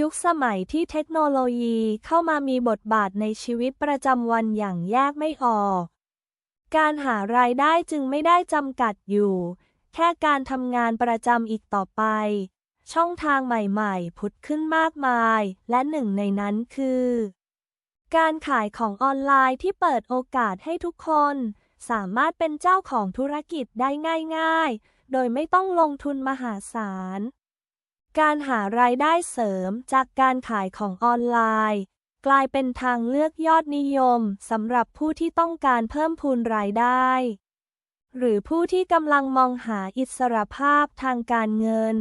ยุคสมัยที่เทคโนโลยีเข้ามามีบทบาทในชีวิตประจำวันอย่างแยกไม่ออก การหารายได้จึงไม่ได้จำกัดอยู่ แค่การทำงานประจำอีกต่อไป ช่องทางใหม่ๆผุดขึ้นมากมาย และหนึ่งในนั้นคือ การขายของออนไลน์ที่เปิดโอกาสให้ทุกคน สามารถเป็นเจ้าของธุรกิจได้ง่าย ๆ โดยไม่ต้องลงทุนมหาศาล การหารายได้เสริมจากการขายของออนไลน์ กลายเป็นทางเลือกยอดนิยมสำหรับผู้ที่ต้องการเพิ่มพูนรายได้ หรือผู้ที่กำลังมองหาอิสรภาพทางการเงิน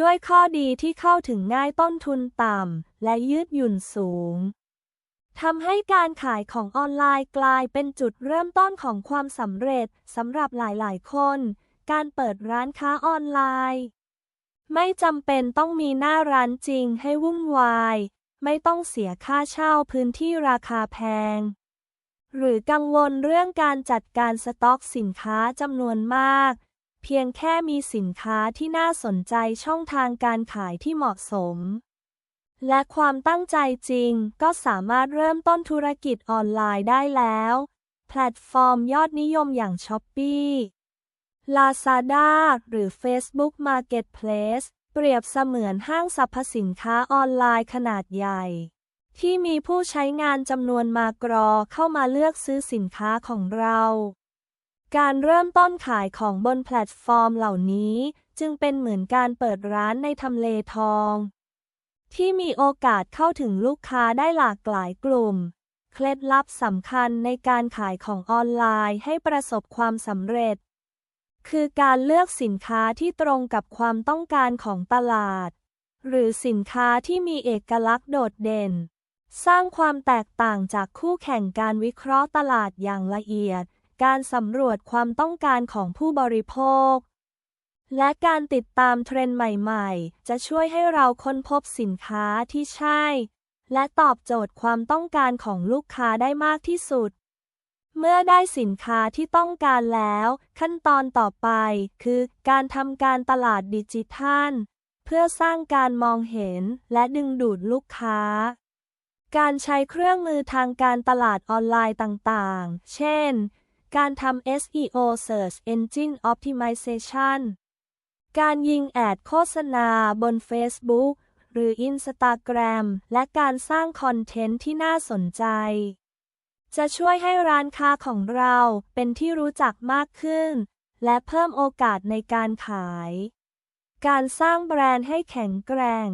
ด้วยข้อดีที่เข้าถึงง่ายต้นทุนต่ำและยืดหยุ่นสูงทำให้การขายของออนไลน์กลายเป็นจุดเริ่มต้นของความสำเร็จสำหรับหลาย ๆ คน การเปิดร้านค้าออนไลน์ ไม่จำเป็นต้องมีหน้าร้านจริงให้วุ่นวาย ไม่ต้องเสียค่าเช่าพื้นที่ราคาแพง หรือกังวลเรื่องการจัดการสต็อกสินค้าจำนวนมาก เพียงแค่มีสินค้าที่น่าสนใจช่องทางการขายที่เหมาะสม และความตั้งใจจริงก็สามารถเริ่มต้นธุรกิจออนไลน์ได้แล้ว แพลตฟอร์มยอดนิยมอย่าง s h อ p e e Lazada หรือ Facebook Marketplace เปรียบเสมือนห้างสรรพสินค้าออนไลน์ขนาดใหญ่ ที่มีผู้ใช้งานจำนวนมากรอเข้ามาเลือกซื้อสินค้าของเรา การเริ่มต้นขายของบนแพลตฟอร์มเหล่านี้ จึงเป็นเหมือนการเปิดร้านในทำเลทอง ที่มีโอกาสเข้าถึงลูกค้าได้หลากหลายกลุ่ม เคล็ดลับสำคัญในการขายของออนไลน์ให้ประสบความสำเร็จ คือการเลือกสินค้าที่ตรงกับความต้องการของตลาด หรือสินค้าที่มีเอกลักษณ์โดดเด่น สร้างความแตกต่างจากคู่แข่งการวิเคราะห์ตลาดอย่างละเอียด การสำรวจความต้องการของผู้บริโภค และการติดตามเทรนด์ใหม่ๆ จะช่วยให้เราค้นพบสินค้าที่ใช่ และตอบโจทย์ความต้องการของลูกค้าได้มากที่สุด เมื่อได้สินค้าที่ต้องการแล้ว ขั้นตอนต่อไปคือการทำการตลาดดิจิทัล เพื่อสร้างการมองเห็นและดึงดูดลูกค้า การใช้เครื่องมือทางการตลาดออนไลน์ต่างๆ เช่น การทำ SEO Search Engine Optimization การยิงแอดโฆษณาบน Facebook หรือ Instagram และการสร้างคอนเทนต์ที่น่าสนใจ จะช่วยให้ร้านค้าของเราเป็นที่รู้จักมากขึ้น และเพิ่มโอกาสในการขาย การสร้างแบรนด์ให้แข็งแกร่ง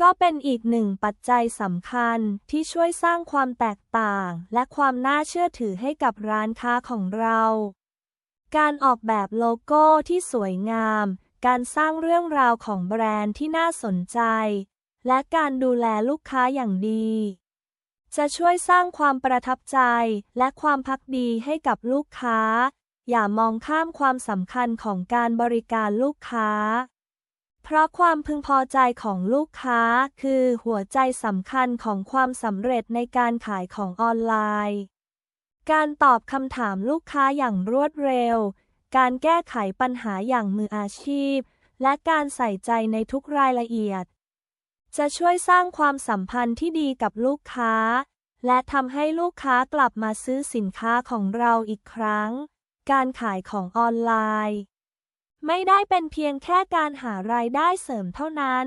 ก็เป็นอีกหนึ่งปัจจัยสำคัญที่ช่วยสร้างความแตกต่าง และความน่าเชื่อถือให้กับร้านค้าของเรา การออกแบบโลโก้ที่สวยงาม การสร้างเรื่องราวของแบรนด์ที่น่าสนใจ และการดูแลลูกค้าอย่างดี จะช่วยสร้างความประทับใจและความพักดีให้กับลูกค้า อย่ามองข้ามความสำคัญของการบริการลูกค้า เพราะความพึงพอใจของลูกค้าคือหัวใจสำคัญของความสำเร็จในการขายของออนไลน์ การตอบคำถามลูกค้าอย่างรวดเร็ว การแก้ไขปัญหาอย่างมืออาชีพ และการใส่ใจในทุกรายละเอียด จะช่วยสร้างความสัมพันธ์ที่ดีกับลูกค้า และทำให้ลูกค้ากลับมาซื้อสินค้าของเราอีกครั้ง การขายของออนไลน์ ไม่ได้เป็นเพียงแค่การหารายได้เสริมเท่านั้น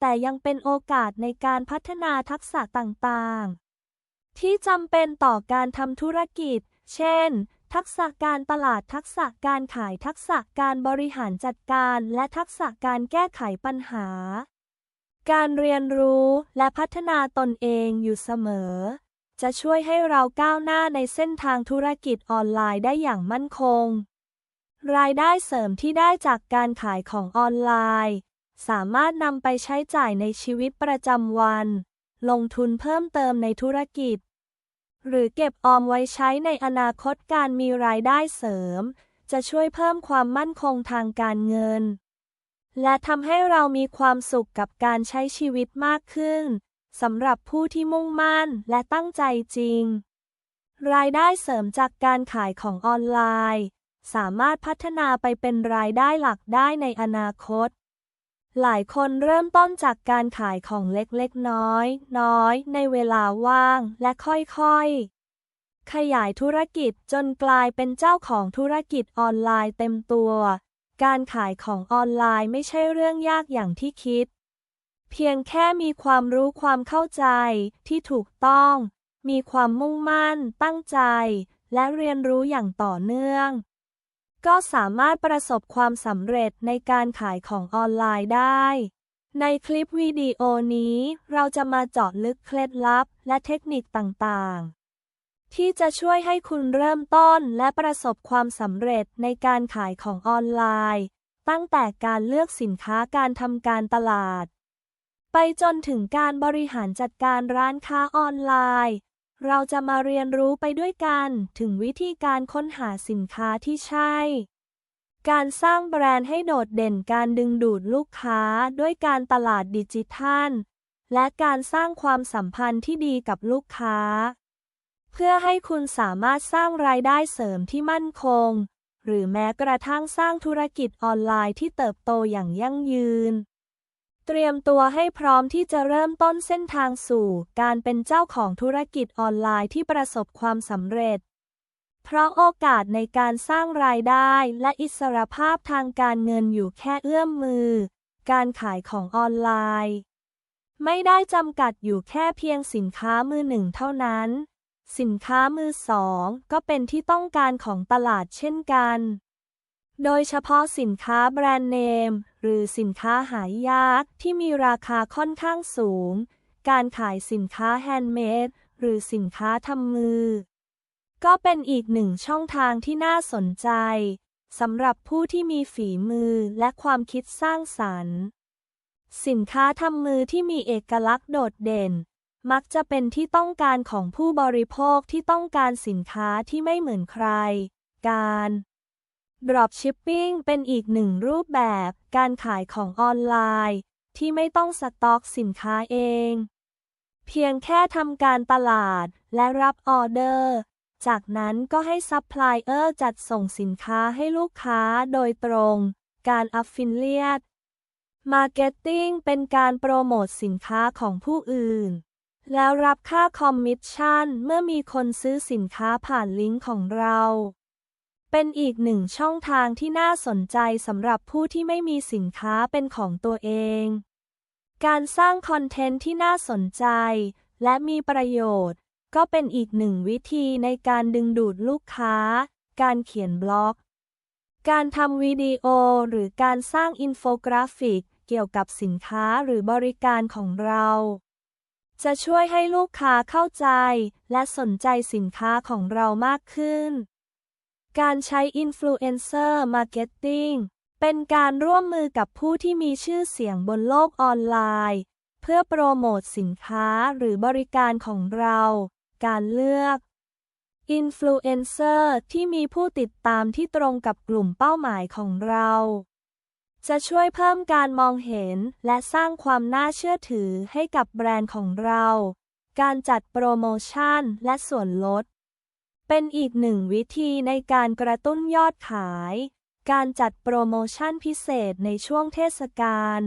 แต่ยังเป็นโอกาสในการพัฒนาทักษะต่างๆ ที่จำเป็นต่อการทำธุรกิจ เช่น ทักษะการตลาดทักษะการขายทักษะการบริหารจัดการ และทักษะการแก้ไขปัญหา การเรียนรู้และพัฒนาตนเองอยู่เสมอ จะช่วยให้เราก้าวหน้าในเส้นทางธุรกิจออนไลน์ได้อย่างมั่นคง รายได้เสริมที่ได้จากการขายของออนไลน์ สามารถนำไปใช้จ่ายในชีวิตประจำวัน ลงทุนเพิ่มเติมในธุรกิจ หรือเก็บออมไว้ใช้ในอนาคตการมีรายได้เสริม จะช่วยเพิ่มความมั่นคงทางการเงิน และทำให้เรามีความสุขกับการใช้ชีวิตมากขึ้นสำหรับผู้ที่มุ่งมั่นและตั้งใจจริง รายได้เสริมจากการขายของออนไลน์ สามารถพัฒนาไปเป็นรายได้หลักได้ในอนาคต หลายคนเริ่มต้นจากการขายของเล็กๆน้อยๆน้อยในเวลาว่างและค่อยๆ ขยายธุรกิจจนกลายเป็นเจ้าของธุรกิจออนไลน์เต็มตัว การขายของออนไลน์ไม่ใช่เรื่องยากอย่างที่คิด เพียงแค่มีความรู้ความเข้าใจที่ถูกต้อง มีความมุ่งมั่น ตั้งใจ และเรียนรู้อย่างต่อเนื่อง ก็สามารถประสบความสำเร็จในการขายของออนไลน์ได้ ในคลิปวิดีโอนี้เราจะมาเจาะลึกเคล็ดลับและเทคนิคต่างๆ ที่จะช่วยให้คุณเริ่มต้นและประสบความสำเร็จในการขายของออนไลน์ ตั้งแต่การเลือกสินค้าการทำการตลาด ไปจนถึงการบริหารจัดการร้านค้าออนไลน์ เราจะมาเรียนรู้ไปด้วยกันถึงวิธีการค้นหาสินค้าที่ใช่ การสร้างแบรนด์ให้โดดเด่นการดึงดูดลูกค้าด้วยการตลาดดิจิทัล และการสร้างความสัมพันธ์ที่ดีกับลูกค้า เพื่อให้คุณสามารถสร้างรายได้เสริมที่มั่นคง หรือแม้กระทั่งสร้างธุรกิจออนไลน์ที่เติบโตอย่างยั่งยืน เตรียมตัวให้พร้อมที่จะเริ่มต้นเส้นทางสู่ การเป็นเจ้าของธุรกิจออนไลน์ที่ประสบความสำเร็จ เพราะโอกาสในการสร้างรายได้และอิสรภาพทางการเงินอยู่แค่เอื้อมมือ การขายของออนไลน์ ไม่ได้จำกัดอยู่แค่เพียงสินค้ามือหนึ่งเท่านั้น สินค้ามือสองก็เป็นที่ต้องการของตลาดเช่นกัน โดยเฉพาะสินค้าแบรนด์เนม หรือสินค้าหายากที่มีราคาค่อนข้างสูง การขายสินค้าแฮนด์เมดหรือสินค้าทำมือ ก็เป็นอีกหนึ่งช่องทางที่น่าสนใจสำหรับผู้ที่มีฝีมือและความคิดสร้างสรรค์ สินค้าทำมือที่มีเอกลักษณ์โดดเด่น มักจะเป็นที่ต้องการของผู้บริโภคที่ต้องการสินค้าที่ไม่เหมือนใคร การ Dropshipping เป็นอีกหนึ่งรูปแบบ การขายของออนไลน์ ที่ไม่ต้องสต็อกสินค้าเอง เพียงแค่ทำการตลาดและรับออเดอร์ จากนั้นก็ให้ซัพพลายเออร์จัดส่งสินค้าให้ลูกค้าโดยตรง การ Affiliate Marketing เป็นการโปรโมทสินค้าของผู้อื่น แล้วรับค่าคอมมิชชั่นเมื่อมีคนซื้อสินค้าผ่านลิงก์ของเรา เป็นอีกหนึ่งช่องทางที่น่าสนใจสำหรับผู้ที่ไม่มีสินค้าเป็นของตัวเอง การสร้างคอนเทนต์ที่น่าสนใจ และมีประโยชน์ ก็เป็นอีกหนึ่งวิธีในการดึงดูดลูกค้า การเขียนบล็อก การทำวิดีโอหรือการสร้างอินโฟกราฟิกเกี่ยวกับสินค้าหรือบริการของเรา จะช่วยให้ลูกค้าเข้าใจ และสนใจสินค้าของเรามากขึ้น การใช้อินฟลูเอนเซอร์มาร์เก็ตติ้งเป็นการร่วมมือกับผู้ที่มีชื่อเสียงบนโลกออนไลน์ เพื่อโปรโมทสินค้าหรือบริการของเรา การเลือกอินฟลูเอนเซอร์ที่มีผู้ติดตามที่ตรงกับกลุ่มเป้าหมายของเรา จะช่วยเพิ่มการมองเห็นและสร้างความน่าเชื่อถือให้กับแบรนด์ของเรา การจัดโปรโมชั่นและส่วนลด เป็นอีกหนึ่งวิธีในการกระตุ้นยอดขาย การจัดโปรโมชั่นพิเศษในช่วงเทศกาล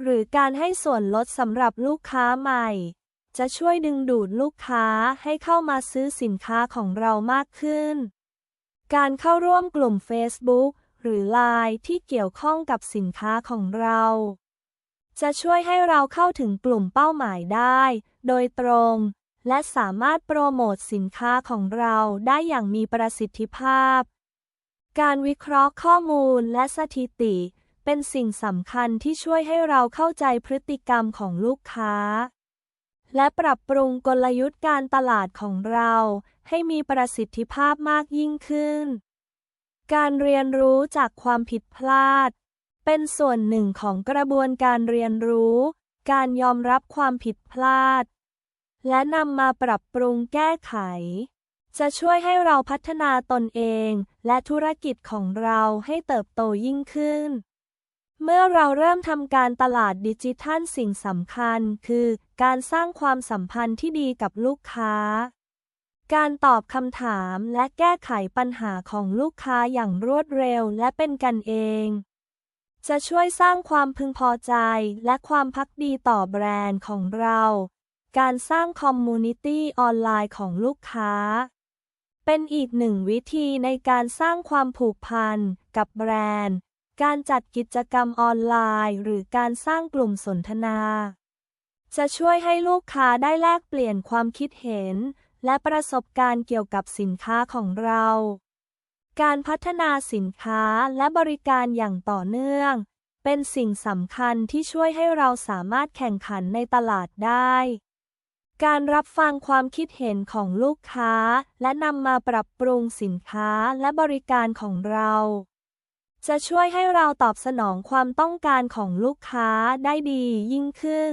หรือการให้ส่วนลดสำหรับลูกค้าใหม่ จะช่วยดึงดูดลูกค้าให้เข้ามาซื้อสินค้าของเรามากขึ้น การเข้าร่วมกลุ่ม Facebook หรือ Line ที่เกี่ยวข้องกับสินค้าของเรา จะช่วยให้เราเข้าถึงกลุ่มเป้าหมายได้ โดยตรง และสามารถโปรโมทสินค้าของเราได้อย่างมีประสิทธิภาพ การวิเคราะห์ข้อมูลและสถิติ เป็นสิ่งสำคัญที่ช่วยให้เราเข้าใจพฤติกรรมของลูกค้า และปรับปรุงกลยุทธ์การตลาดของเรา ให้มีประสิทธิภาพมากยิ่งขึ้น การเรียนรู้จากความผิดพลาด เป็นส่วนหนึ่งของกระบวนการเรียนรู้ การยอมรับความผิดพลาด และนำมาปรับปรุงแก้ไข จะช่วยให้เราพัฒนาตนเองและธุรกิจของเราให้เติบโตยิ่งขึ้น เมื่อเราเริ่มทำการตลาดดิจิทัลสิ่งสำคัญคือการสร้างความสัมพันธ์ที่ดีกับลูกค้า การตอบคำถามและแก้ไขปัญหาของลูกค้าอย่างรวดเร็วและเป็นกันเอง จะช่วยสร้างความพึงพอใจและความพักดีต่อแบรนด์ของเรา การสร้างคอมมูนิตี้ออนไลน์ของลูกค้า เป็นอีกหนึ่งวิธีในการสร้างความผูกพันกับแบรนด์ การจัดกิจกรรมออนไลน์ หรือการสร้างกลุ่มสนทนา จะช่วยให้ลูกค้าได้แลกเปลี่ยนความคิดเห็น และประสบการณ์เกี่ยวกับสินค้าของเรา การพัฒนาสินค้าและบริการอย่างต่อเนื่อง เป็นสิ่งสำคัญที่ช่วยให้เราสามารถแข่งขันในตลาดได้ การรับฟังความคิดเห็นของลูกค้า และนำมาปรับปรุงสินค้าและบริการของเรา จะช่วยให้เราตอบสนองความต้องการของลูกค้าได้ดียิ่งขึ้น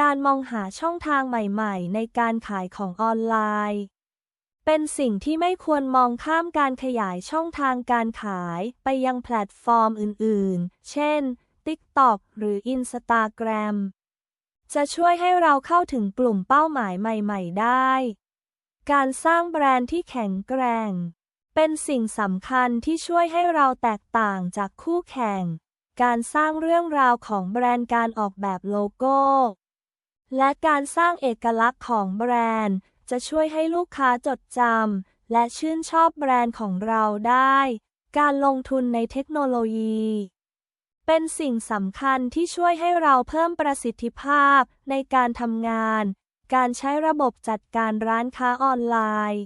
การมองหาช่องทางใหม่ๆ ในการขายของออนไลน์ เป็นสิ่งที่ไม่ควรมองข้ามการขยายช่องทางการขายไปยังแพลตฟอร์มอื่นๆ เช่น TikTok หรือ Instagram จะช่วยให้เราเข้าถึงกลุ่มเป้าหมายใหม่ ๆ ได้ การสร้างแบรนด์ที่แข็งแกร่ง เป็นสิ่งสำคัญที่ช่วยให้เราแตกต่างจากคู่แข่ง การสร้างเรื่องราวของแบรนด์การออกแบบโลโก้ และการสร้างเอกลักษณ์ของแบรนด์ จะช่วยให้ลูกค้าจดจำและชื่นชอบแบรนด์ของเราได้ การลงทุนในเทคโนโลยี เป็นสิ่งสำคัญที่ช่วยให้เราเพิ่มประสิทธิภาพในการทำงาน การใช้ระบบจัดการร้านค้าออนไลน์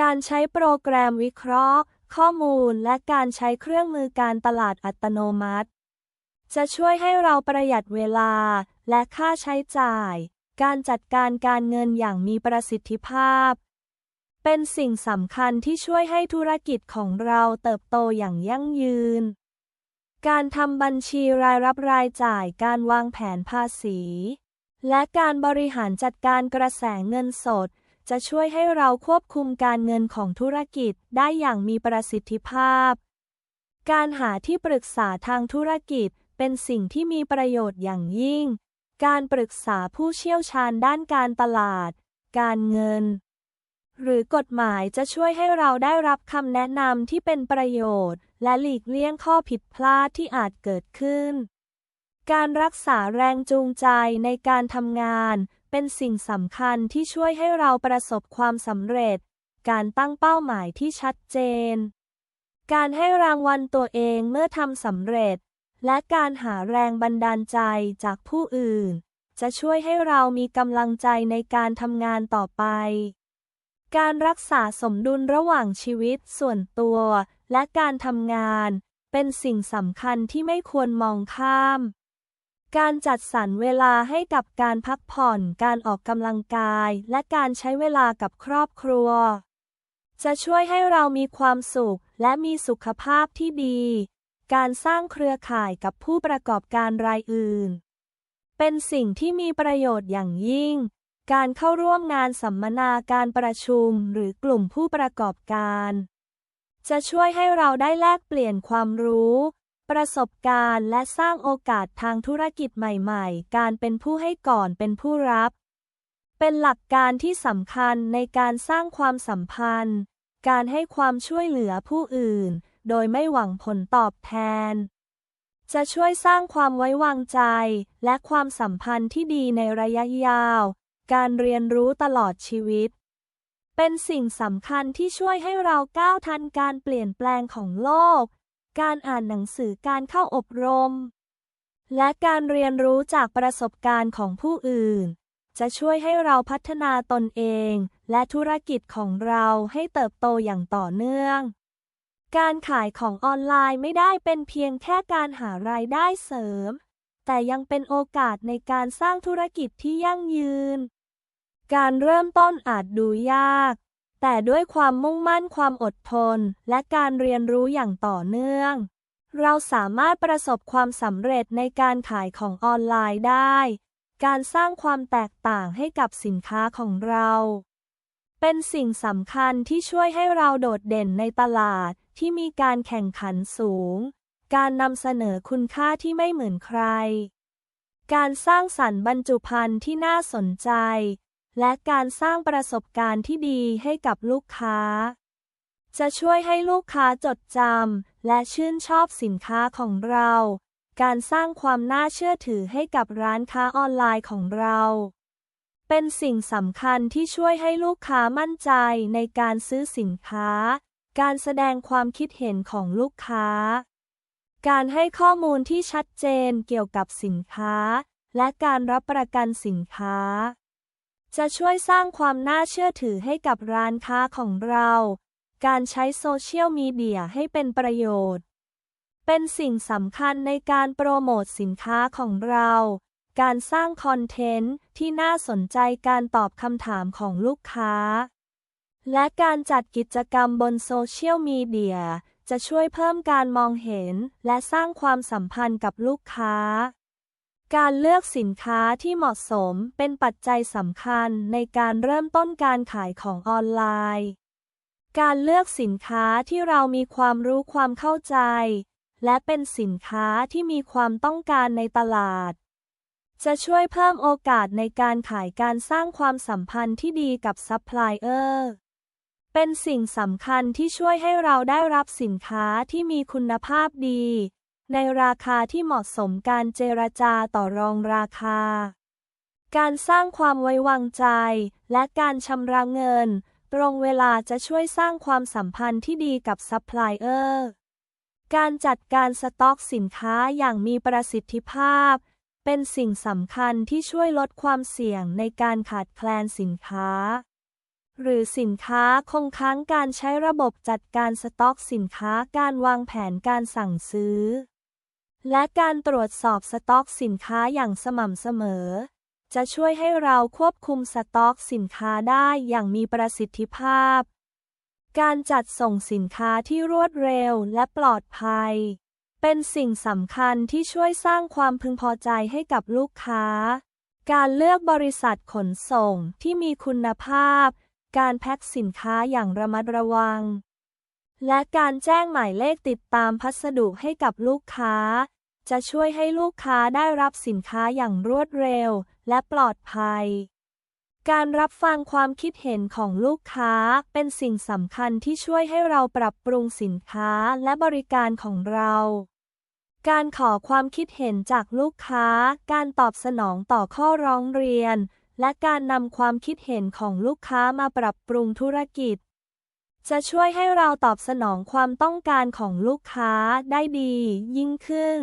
การใช้โปรแกรมวิเคราะห์ ข้อมูลและการใช้เครื่องมือการตลาดอัตโนมัติ จะช่วยให้เราประหยัดเวลา และค่าใช้จ่าย การจัดการการเงินอย่างมีประสิทธิภาพ เป็นสิ่งสำคัญที่ช่วยให้ธุรกิจของเราเติบโตอย่างยั่งยืน การทำบัญชีรายรับรายจ่ายการวางแผนภาษี และการบริหารจัดการกระแสเงินสด จะช่วยให้เราควบคุมการเงินของธุรกิจได้อย่างมีประสิทธิภาพ การหาที่ปรึกษาทางธุรกิจเป็นสิ่งที่มีประโยชน์อย่างยิ่ง การปรึกษาผู้เชี่ยวชาญด้านการตลาด การเงิน หรือกฎหมายจะช่วยให้เราได้รับคำแนะนำที่เป็นประโยชน์ และหลีกเลี่ยงข้อผิดพลาดที่อาจเกิดขึ้น การรักษาแรงจูงใจในการทำงาน เป็นสิ่งสำคัญที่ช่วยให้เราประสบความสำเร็จ การตั้งเป้าหมายที่ชัดเจน การให้รางวัลตัวเองเมื่อทำสำเร็จ และการหาแรงบันดาลใจจากผู้อื่น จะช่วยให้เรามีกำลังใจในการทำงานต่อไป การรักษาสมดุลระหว่างชีวิตส่วนตัว และการทำงาน เป็นสิ่งสำคัญที่ไม่ควรมองข้าม การจัดสรรเวลาให้กับการพักผ่อน การออกกำลังกาย และการใช้เวลากับครอบครัว จะช่วยให้เรามีความสุขและมีสุขภาพที่ดี การสร้างเครือข่ายกับผู้ประกอบการรายอื่น เป็นสิ่งที่มีประโยชน์อย่างยิ่ง การเข้าร่วมงานสัมมนาการประชุมหรือกลุ่มผู้ประกอบการ จะช่วยให้เราได้แลกเปลี่ยนความรู้ ประสบการณ์และสร้างโอกาสทางธุรกิจใหม่ๆ การเป็นผู้ให้ก่อนเป็นผู้รับ เป็นหลักการที่สำคัญในการสร้างความสัมพันธ์ การให้ความช่วยเหลือผู้อื่น โดยไม่หวังผลตอบแทน จะช่วยสร้างความไว้วางใจ และความสัมพันธ์ที่ดีในระยะยาว การเรียนรู้ตลอดชีวิต เป็นสิ่งสำคัญที่ช่วยให้เราก้าวทันการเปลี่ยนแปลงของโลก การอ่านหนังสือการเข้าอบรม และการเรียนรู้จากประสบการณ์ของผู้อื่นจะช่วยให้เราพัฒนาตนเอง และธุรกิจของเราให้เติบโตอย่างต่อเนื่อง การขายของออนไลน์ไม่ได้เป็นเพียงแค่การหารายได้เสริม แต่ยังเป็นโอกาสในการสร้างธุรกิจที่ยั่งยืน การเริ่มต้นอาจดูยาก แต่ด้วยความมุ่งมั่นความอดทน และการเรียนรู้อย่างต่อเนื่อง เราสามารถประสบความสำเร็จในการขายของออนไลน์ได้ การสร้างความแตกต่างให้กับสินค้าของเรา เป็นสิ่งสำคัญที่ช่วยให้เราโดดเด่นในตลาด ที่มีการแข่งขันสูง การนำเสนอคุณค่าที่ไม่เหมือนใคร การสร้างสรรค์บรรจุภัณฑ์ที่น่าสนใจ และการสร้างประสบการณ์ที่ดีให้กับลูกค้า จะช่วยให้ลูกค้าจดจำและชื่นชอบสินค้าของเรา การสร้างความน่าเชื่อถือให้กับร้านค้าออนไลน์ของเราเป็นสิ่งสำคัญที่ช่วยให้ลูกค้ามั่นใจในการซื้อสินค้า การแสดงความคิดเห็นของลูกค้า การให้ข้อมูลที่ชัดเจนเกี่ยวกับสินค้า และการรับประกันสินค้า จะช่วยสร้างความน่าเชื่อถือให้กับร้านค้าของเรา การใช้โซเชียลมีเดียให้เป็นประโยชน์ เป็นสิ่งสำคัญในการโปรโมทสินค้าของเรา การสร้างคอนเทนต์ที่น่าสนใจการตอบคำถามของลูกค้า และการจัดกิจกรรมบนโซเชียลมีเดีย จะช่วยเพิ่มการมองเห็น และสร้างความสัมพันธ์กับลูกค้า การเลือกสินค้าที่เหมาะสมเป็นปัจจัยสำคัญในการเริ่มต้นการขายของออนไลน์ การเลือกสินค้าที่เรามีความรู้ความเข้าใจ และเป็นสินค้าที่มีความต้องการในตลาดจะช่วยเพิ่มโอกาสในการขายการสร้างความสัมพันธ์ที่ดีกับซัพพลายเออร์ เป็นสิ่งสำคัญที่ช่วยให้เราได้รับสินค้าที่มีคุณภาพดี ในราคาที่เหมาะสมการเจรจาต่อรองราคา การสร้างความไว้วางใจ และการชำระเงิน ตรงเวลาจะช่วยสร้างความสัมพันธ์ที่ดีกับซัพพลายเออร์ การจัดการสต็อกสินค้าอย่างมีประสิทธิภาพ เป็นสิ่งสำคัญที่ช่วยลดความเสี่ยงในการขาดแคลนสินค้า หรือสินค้าคงค้างการใช้ระบบจัดการสต็อกสินค้าการวางแผนการสั่งซื้อ และการตรวจสอบสต็อกสินค้าอย่างสม่ำเสมอ จะช่วยให้เราควบคุมสต็อกสินค้าได้อย่างมีประสิทธิภาพ การจัดส่งสินค้าที่รวดเร็วและปลอดภัย เป็นสิ่งสำคัญที่ช่วยสร้างความพึงพอใจให้กับลูกค้า การเลือกบริษัทขนส่งที่มีคุณภาพ การแพ็คสินค้าอย่างระมัดระวัง และการแจ้งหมายเลขติดตามพัสดุให้กับลูกค้า จะช่วยให้ลูกค้าได้รับสินค้าอย่างรวดเร็ว และปลอดภัย การรับฟังความคิดเห็นของลูกค้าเป็นสิ่งสำคัญที่ช่วยให้เราปรับปรุงสินค้าและบริการของเราการขอความคิดเห็นจากลูกค้า การตอบสนองต่อข้อร้องเรียน และการนำความคิดเห็นของลูกค้ามาปรับปรุงธุรกิจ จะช่วยให้เราตอบสนองความต้องการของลูกค้าได้ดี ยิ่งขึ้น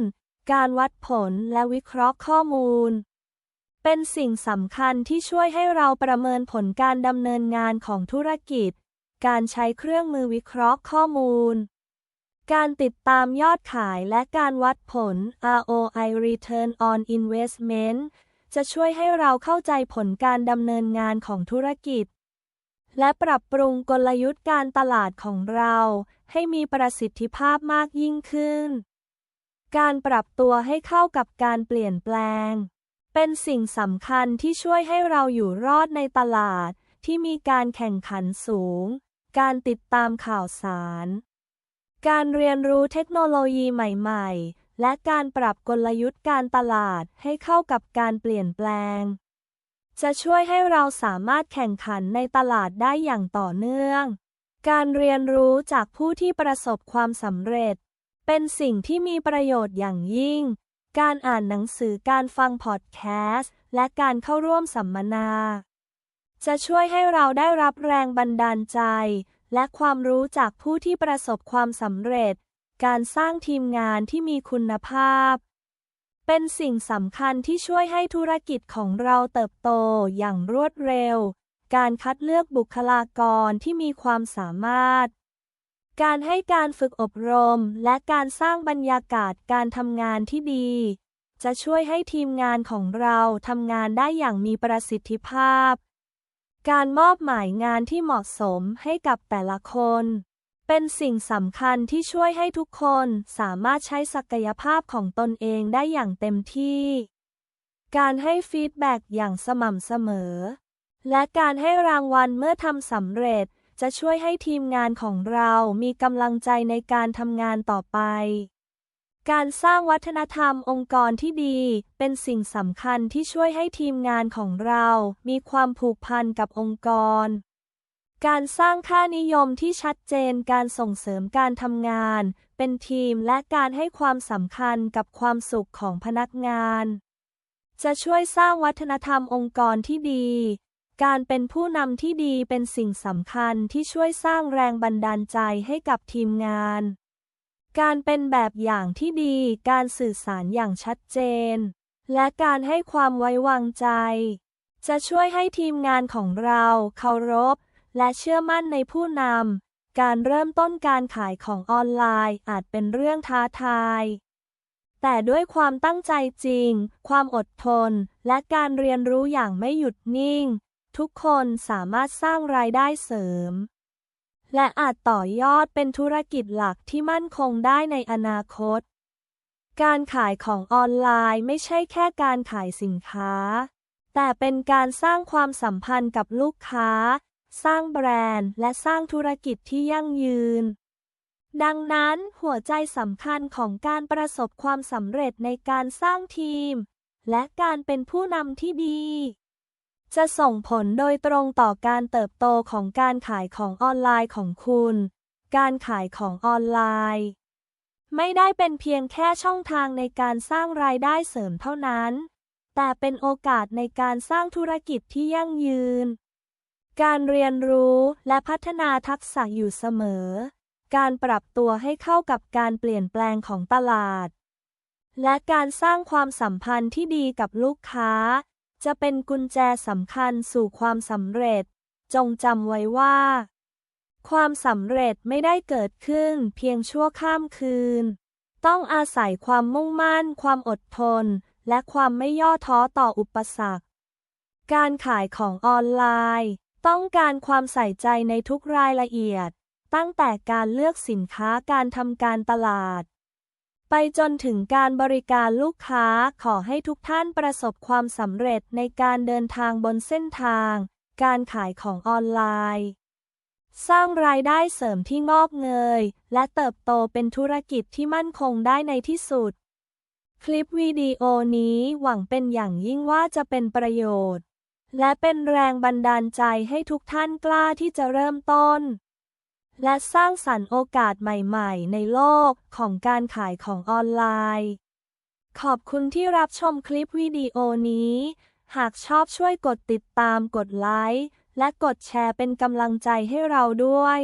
การวัดผลและวิเคราะห์ข้อมูล เป็นสิ่งสำคัญที่ช่วยให้เราประเมินผลการดำเนินงานของธุรกิจ การใช้เครื่องมือวิเคราะห์ข้อมูลการติดตามยอดขายและการวัดผล ROI Return on Investment จะช่วยให้เราเข้าใจผลการดำเนินงานของธุรกิจ และปรับปรุงกลยุทธ์การตลาดของเรา ให้มีประสิทธิภาพมากยิ่งขึ้น การปรับตัวให้เข้ากับการเปลี่ยนแปลง เป็นสิ่งสำคัญที่ช่วยให้เราอยู่รอดในตลาดที่มีการแข่งขันสูง การติดตามข่าวสาร การเรียนรู้เทคโนโลยีใหม่ ๆ และการปรับกลยุทธ์การตลาดให้เข้ากับการเปลี่ยนแปลง จะช่วยให้เราสามารถแข่งขันในตลาดได้อย่างต่อเนื่อง การเรียนรู้จากผู้ที่ประสบความสำเร็จ เป็นสิ่งที่มีประโยชน์อย่างยิ่ง การอ่านหนังสือการฟังพอดแคสต์และการเข้าร่วมสัมมนา จะช่วยให้เราได้รับแรงบันดาลใจ และความรู้จากผู้ที่ประสบความสำเร็จ การสร้างทีมงานที่มีคุณภาพ เป็นสิ่งสำคัญที่ช่วยให้ธุรกิจของเราเติบโตอย่างรวดเร็ว การคัดเลือกบุคลากรที่มีความสามารถ การให้การฝึกอบรมและการสร้างบรรยากาศการทำงานที่ดี จะช่วยให้ทีมงานของเราทำงานได้อย่างมีประสิทธิภาพ การมอบหมายงานที่เหมาะสมให้กับแต่ละคน เป็นสิ่งสำคัญที่ช่วยให้ทุกคนสามารถใช้ศักยภาพของตนเองได้อย่างเต็มที่ การให้ฟีดแบ็กอย่างสม่ำเสมอ และการให้รางวัลเมื่อทำสำเร็จจะช่วยให้ทีมงานของเรามีกำลังใจในการทำงานต่อไป การสร้างวัฒนธรรมองค์กรที่ดีเป็นสิ่งสำคัญที่ช่วยให้ทีมงานของเรามีความผูกพันกับองค์กร การสร้างค่านิยมที่ชัดเจนการส่งเสริมการทำงาน เป็นทีมและการให้ความสำคัญกับความสุขของพนักงาน จะช่วยสร้างวัฒนธรรมองค์กรที่ดี การเป็นผู้นำที่ดีเป็นสิ่งสำคัญที่ช่วยสร้างแรงบันดาลใจให้กับทีมงาน การเป็นแบบอย่างที่ดี การสื่อสารอย่างชัดเจน และการให้ความไว้วางใจ จะช่วยให้ทีมงานของเราเคารพ และเชื่อมั่นในผู้นำ การเริ่มต้นการขายของออนไลน์อาจเป็นเรื่องท้าทาย แต่ด้วยความตั้งใจจริง ความอดทน และการเรียนรู้อย่างไม่หยุดนิ่ง ทุกคนสามารถสร้างรายได้เสริม และอาจต่อยอดเป็นธุรกิจหลักที่มั่นคงได้ในอนาคต การขายของออนไลน์ไม่ใช่แค่การขายสินค้า แต่เป็นการสร้างความสัมพันธ์กับลูกค้า สร้างแบรนด์และสร้างธุรกิจที่ยั่งยืน ดังนั้นหัวใจสำคัญของการประสบความสำเร็จในการสร้างทีม และการเป็นผู้นำที่ดี จะส่งผลโดยตรงต่อการเติบโตของการขายของออนไลน์ของคุณ การขายของออนไลน์ ไม่ได้เป็นเพียงแค่ช่องทางในการสร้างรายได้เสริมเท่านั้น แต่เป็นโอกาสในการสร้างธุรกิจที่ยั่งยืน การเรียนรู้และพัฒนาทักษะอยู่เสมอ การปรับตัวให้เข้ากับการเปลี่ยนแปลงของตลาด และการสร้างความสัมพันธ์ที่ดีกับลูกค้า จะเป็นกุญแจสำคัญสู่ความสำเร็จ จงจำไว้ว่า ความสำเร็จไม่ได้เกิดขึ้นเพียงชั่วข้ามคืน ต้องอาศัยความมุ่งมั่น ความอดทน และความไม่ย่อท้อต่ออุปสรรค การขายของออนไลน์ ต้องการความใส่ใจในทุกรายละเอียด ตั้งแต่การเลือกสินค้าการทำการตลาด ไปจนถึงการบริการลูกค้าขอให้ทุกท่านประสบความสำเร็จในการเดินทางบนเส้นทาง การขายของออนไลน์ สร้างรายได้เสริมที่งอกเงย และเติบโตเป็นธุรกิจที่มั่นคงได้ในที่สุด คลิปวิดีโอนี้หวังเป็นอย่างยิ่งว่าจะเป็นประโยชน์ และเป็นแรงบันดาลใจให้ทุกท่านกล้าที่จะเริ่มต้น และสร้างสรรค์โอกาสใหม่ๆ ในโลกของการขายของออนไลน์ ขอบคุณที่รับชมคลิปวิดีโอนี้ หากชอบช่วยกดติดตามกดไลค์และกดแชร์เป็นกำลังใจให้เราด้วย